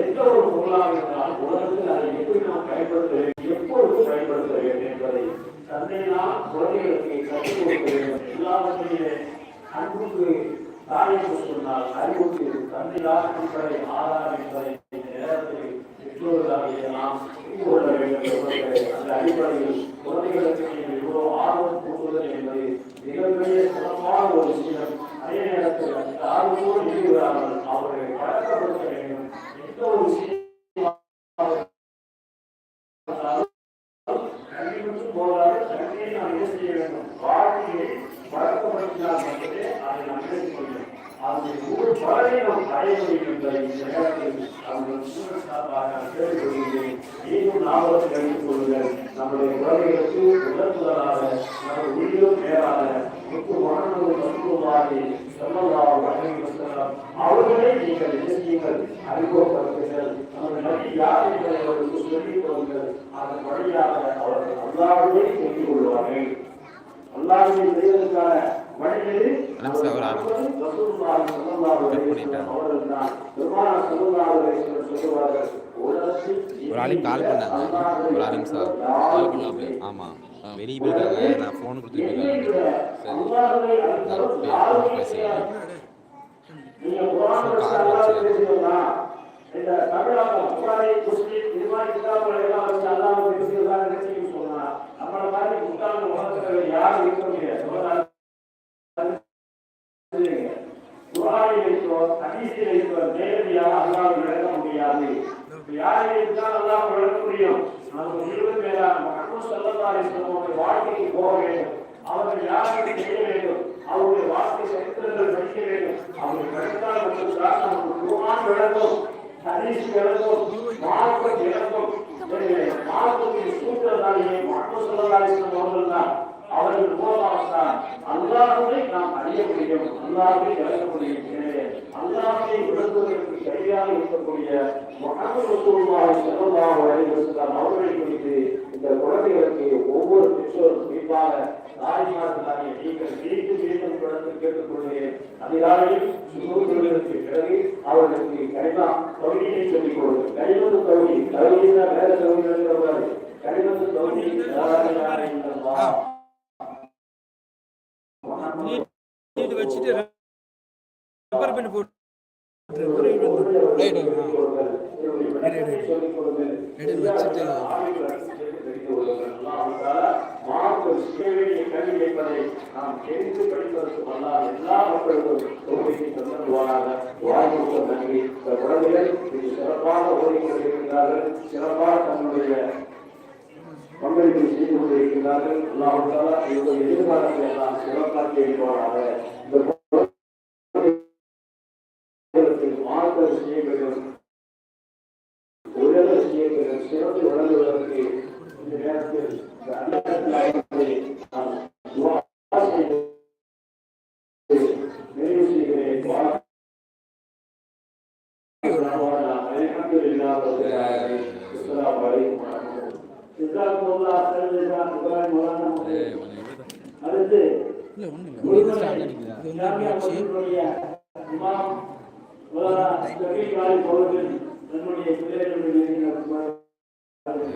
எந்த ஒரு பொருளாக இருந்தாலும் உலகத்தில் அதை எப்படி நாம் பயன்படுத்த வேண்டும் எப்பொழுது பயன்படுத்த வேண்டும் என்பதை தந்தையினால் குழந்தைகளுக்கு கற்றுக் கொடுக்க வேண்டும் அன்புக்கு தாயம் சொன்னால் அறிவுக்கு தந்தையார் என்பதை ஆதாரம் என்பதை இந்த நேரத்தில் பெற்றோர்களாகிய நாம் புரிந்து கொள்ள வேண்டும் அந்த அடிப்படையில் குழந்தைகளுக்கு நீங்கள் இவ்வளவு ஆர்வம் கூட்டுவது என்பது மிகப்பெரிய சிறப்பான ஒரு விஷயம் அதே நேரத்தில் அந்த ஆர்வத்தோடு ஈடுபடாமல் அவர்களை பழக்கப்படுத்த வேண்டும் எந்த ஒரு விஷயம் கல்வி மட்டும் போதாது கல்வியை நாம் என்ன செய்ய வேண்டும் வாழ்க்கையை பழக்கப்படுத்தினால் மட்டுமே அதை நாம் எடுத்துக்கொள்ளும் அதனுடைய முழு பலனை இந்த நேரத்தில் அவர்கள் சார்பாக நான் கேட்டுக்கொள்கிறேன். மீண்டும் ஞாபகத்தில் வைத்துக் கொள்ளுங்கள். நம்முடைய குழந்தைகளுக்கு முதல் முதலாக நமது உயிரும் மேலான முத்து மகனது மருத்துவமாகி செல்லல்லாஹு அலைஹி அவர்களை நீங்கள் இயக்கியங்கள் அறிமுகப்படுத்துங்கள். நமது நபி யார் என்பதை அவர்களுக்கு சொல்லிக் கொள்ளுங்கள் அதன் வழியாக அவர்கள் அல்லாஹ்வை தெரிந்து கொள்வார்கள். அல்லாஹ்வை செய்வதற்கான வழிகளில் ஒரு ஆளுக்கு கால் பண்ணாங்க. ஒரு நிமிஷம் கால் பண்ணாப்ல ஆமாம் வெளியே போயிருக்காங்க. நான் ஃபோன் கொடுத்துட்டு போயிருக்காங்க. சரி. அல்லாஹ்வை நான் அல்லாஹ் பே- யாருமே பேசுகிறேன் நீங்க குரான் பேசுறீங்களா இந்த தமிழகம் புகாரி முஸ்லீம் இது மாதிரி கிதாபுகள் எல்லாம் வச்சு அல்லாஹ் பேசுகிறதா நினைச்சு சொன்னா நம்மள மாதிரி புத்தாண்டு உலகத்துல இப்ப யாரை அல்லாஹ் விளக்க முடியும் நமக்கு இருபது பேரான மக்கள் செல்லத்தாரை சொல்லுவோம் வாழ்க்கைக்கு போக வேண்டும். அவர்கள் யாரை செய்ய வேண்டும்? அவருடைய வாழ்க்கை சரித்திரங்கள் படிக்க வேண்டும். அவர்கள் படித்தால் மட்டும்தான் நமக்கு விளங்கும் விளங்கும் மார்க்கம் விளங்கும். மார்க்கத்தின் சூத்திரதாரியை மக்கள் செல்லத்தாரை தான். அவர்கள் மூலமாகத்தான் நாம் அறிய முடியும். விளக்க முடியும். எனவே இருக்கக்கூடிய முகமது ரசூலுல்லாஹி ஸல்லல்லாஹு அலைஹி வஸல்லம் அவர்களை குறித்து இந்த குழந்தைகளுக்கு ஒவ்வொரு பெற்றோரும் குறிப்பாக தாய்மார்களாகிய நீங்கள் மீண்டும் மீண்டும் குழந்தை கேட்டுக்கொள்கிறேன் அதிகாலையில் சுமூகங்களுக்கு பிறகு அவர்களுக்கு சொல்லிக் கொடுங்கள் வேற தொழில் எழுதுவாரு கனிமத்து வச்சுட்டு ரப்பர் போட்டு வச்சுட்டு சிறப்பாக தன்னுடைய பங்களிப்பை செய்து கொண்டிருக்கிறார்கள் அல்லாஹால இவர்கள் எதிர்காலத்தை எல்லாம் சிறப்பாக்கி இந்த குழந்தைகளுக்கு மார்க்கம் செய்ய வேண்டும் உலக செய்ய வேண்டும் சிறந்து வழங்குவதற்கு இந்த நேரத்தில்